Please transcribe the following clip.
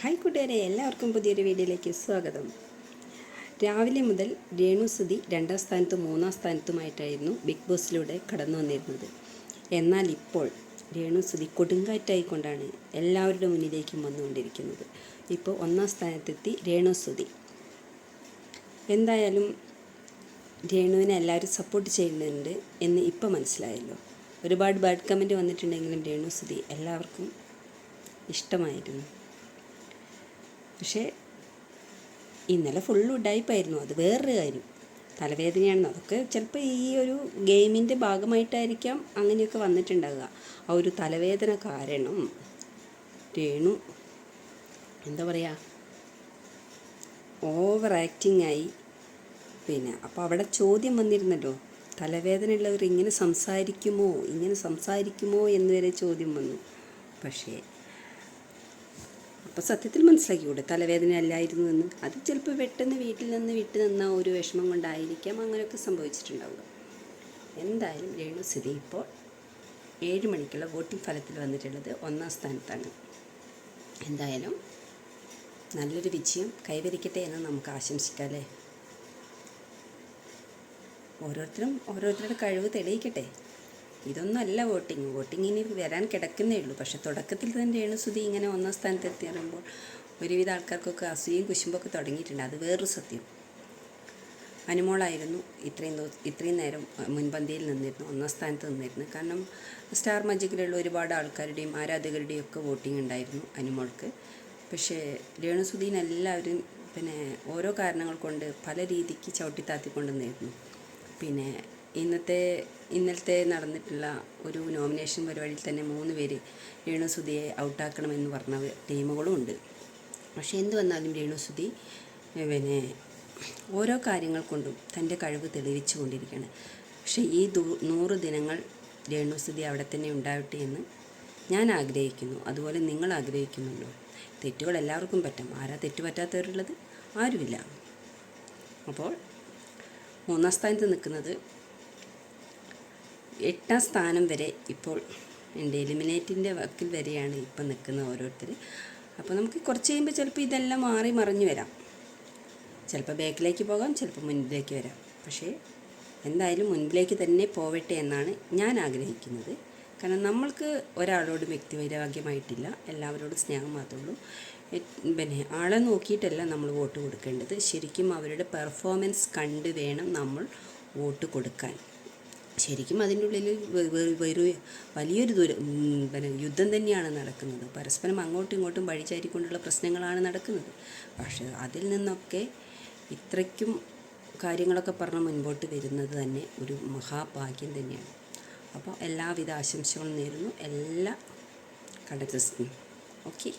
Hi കൂട്ടുകാരെ എല്ലാവർക്കും പുതിയൊരു വീഡിയോയിലേക്ക് സ്വാഗതം. രാവിലെ മുതൽ രേണുസുതി രണ്ടാം സ്ഥാനത്തും മൂന്നാം സ്ഥാനത്തുമായിട്ടായിരുന്നു ബിഗ് ബോസിലൂടെ കടന്നു വന്നിരുന്നത്. എന്നാൽ ഇപ്പോൾ രേണുസുതി കൊടുങ്കാറ്റായിക്കൊണ്ടാണ് എല്ലാവരുടെ മുന്നിലേക്കും വന്നുകൊണ്ടിരിക്കുന്നത്. ഇപ്പോൾ ഒന്നാം സ്ഥാനത്തെത്തി രേണുസുതി എന്തായാലും രേണുവിനെ എല്ലാവരും സപ്പോർട്ട് ചെയ്യുന്നുണ്ട് എന്ന് ഇപ്പോൾ മനസ്സിലായല്ലോ. ഒരുപാട് ബാഡ് കമന്റ് വന്നിട്ടുണ്ടെങ്കിലും രേണുസുതി എല്ലാവർക്കും ഇഷ്ടമായിരുന്നു. പക്ഷേ ഇന്നലെ ഫുൾ ഉഡായിപ്പായിരുന്നു അത് വേറൊരു കാര്യം. തലവേദനയാണെന്ന്. അതൊക്കെ ചിലപ്പോൾ ഈ ഒരു ഗെയിമിന്റെ ഭാഗമായിട്ടായിരിക്കാം അങ്ങനെയൊക്കെ വന്നിട്ടുണ്ടാകുക ആ ഒരു തലവേദന കാരണം രേണു എന്താ പറയുക ഓവർ ആക്ടിങ് ആയി. പിന്നെ അപ്പോൾ അവിടെ ചോദ്യം വന്നിരുന്നല്ലോ. തലവേദന ഉള്ളവർ ഇങ്ങനെ സംസാരിക്കുമോ? ഇങ്ങനെ സംസാരിക്കുമോ എന്ന് വരെ ചോദ്യം വന്നു. പക്ഷേ അപ്പോൾ സത്യത്തിൽ മനസ്സിലാക്കിക്കൂടെ? തലവേദന അല്ലായിരുന്നു എന്ന്. അത് ചിലപ്പോൾ പെട്ടെന്ന് വീട്ടിൽ നിന്ന് വിട്ടു നിന്ന ഒരു വിഷമം കൊണ്ടായിരിക്കാം അങ്ങനെയൊക്കെ സംഭവിച്ചിട്ടുണ്ടാവുക. എന്തായാലും രേണു രേണുസ്ഥിതി ഇപ്പോൾ ഏഴ് മണിക്കുള്ള വോട്ടിംഗ് ഫലത്തിൽ വന്നിട്ടുള്ളത് ഒന്നാം സ്ഥാനത്താണ്. എന്തായാലും നല്ലൊരു വിജയം കൈവരിക്കട്ടെ എന്ന് നമുക്ക് ആശംസിക്കാം അല്ലേ? ഓരോരുത്തരും ഓരോരുത്തരുടെ കഴിവ് തെളിയിക്കട്ടെ. ഇതൊന്നുമല്ല വോട്ടിംഗ് വോട്ടിംഗ് ഇനി വരാൻ കിടക്കുന്നേ ഉള്ളൂ. പക്ഷെ തുടക്കത്തിൽ തന്നെ രേണുസുതി ഇങ്ങനെ ഒന്നാം സ്ഥാനത്ത് എത്തി പറയുമ്പോൾ ഒരുവിധ ആൾക്കാർക്കൊക്കെ അസൂയയും കുശുമ്പൊക്കെ തുടങ്ങിയിട്ടുണ്ട്. അത് വേറൊരു സത്യം. അനുമോളായിരുന്നു. ഇത്രയും ഇത്രയും നേരം മുൻപന്തിയിൽ നിന്നിരുന്നു. ഒന്നാം സ്ഥാനത്ത് നിന്നിരുന്നു. കാരണം സ്റ്റാർ മജിക്കിലുള്ള ഒരുപാട് ആൾക്കാരുടെയും ആരാധകരുടെയും ഒക്കെ വോട്ടിംഗ് ഉണ്ടായിരുന്നു അനുമോൾക്ക്. പക്ഷേ രേണുസുദീൻ എല്ലാവരും പിന്നെ ഓരോ കാരണങ്ങൾ കൊണ്ട് പല രീതിക്ക് ചവിട്ടിത്താത്തിക്കൊണ്ടിരുന്നിരുന്നു പിന്നെ ഇന്നത്തെ ഇന്നലത്തെ നടന്നിട്ടുള്ള ഒരു നോമിനേഷൻ പരിപാടിയിൽ തന്നെ മൂന്ന് പേര് രേണുസുതിയെ ഔട്ടാക്കണമെന്ന് പറഞ്ഞ ടീമുകളും ഉണ്ട് പക്ഷേ എന്ത് വന്നാലും രേണുസുതി പിന്നെ ഓരോ കാര്യങ്ങൾ കൊണ്ടും തന്റെ കഴിവ് തെളിയിച്ചു കൊണ്ടിരിക്കുകയാണ്. പക്ഷേ ഈ നൂറ് ദിനങ്ങൾ രേണുസുതി അവിടെ തന്നെ ഉണ്ടാവട്ടെ എന്ന് ഞാൻ ആഗ്രഹിക്കുന്നു. അതുപോലെ നിങ്ങൾ ആഗ്രഹിക്കുന്നുണ്ടോ? തെറ്റുകൾ എല്ലാവർക്കും പറ്റും. ആരാ തെറ്റ് പറ്റാത്തവരുള്ളത്? ആരുമില്ല. അപ്പോൾ മൂന്നാം സ്ഥാനത്ത് നിൽക്കുന്നത് എട്ടാം സ്ഥാനം വരെ ഇപ്പോൾ ഉണ്ട് എലിമിനേറ്റിന്റെ വക്കിൽ വരെയാണ് ഇപ്പം നിൽക്കുന്ന ഓരോരുത്തർ. അപ്പോൾ നമുക്ക് കുറച്ച് കഴിയുമ്പോൾ ചിലപ്പോൾ ഇതെല്ലാം മാറി മറിഞ്ഞു വരാം. ചിലപ്പോൾ ബാക്കിലേക്ക് പോകാം ചിലപ്പോൾ മുൻപിലേക്ക് വരാം. പക്ഷേ എന്തായാലും മുൻപിലേക്ക് തന്നെ പോവട്ടെ എന്നാണ് ഞാൻ ആഗ്രഹിക്കുന്നത്. കാരണം നമ്മൾക്ക് ഒരാളോട് വ്യക്തിവൈരാഗ്യമായിട്ടില്ല എല്ലാവരോടും സ്നേഹം മാത്രമേ ഉള്ളൂ പിന്നെ ആളെ നോക്കിയിട്ടല്ല നമ്മൾ വോട്ട് കൊടുക്കേണ്ടത്. ശരിക്കും അവരുടെ പെർഫോമൻസ് കണ്ട് വേണം നമ്മൾ വോട്ട് കൊടുക്കാൻ. ശരിക്കും അതിന്റെ ഉള്ളിൽ വെറു വലിയൊരു ദൂരം പിന്നെ യുദ്ധം തന്നെയാണ് നടക്കുന്നത്. പരസ്പരം അങ്ങോട്ടും ഇങ്ങോട്ടും വഴിചാരിക്കൊണ്ടുള്ള പ്രശ്നങ്ങളാണ് നടക്കുന്നത്. പക്ഷേ അതിൽ നിന്നൊക്കെ ഇത്രയ്ക്കും കാര്യങ്ങളൊക്കെ പറഞ്ഞ് മുൻപോട്ട് വരുന്നത് തന്നെ ഒരു മഹാഭാഗ്യം തന്നെയാണ്. അപ്പോൾ എല്ലാവിധ ആശംസകളും നേരുന്നു. എല്ലാ കണ്ടക്ടേഴ്സിനും ഓക്കെ.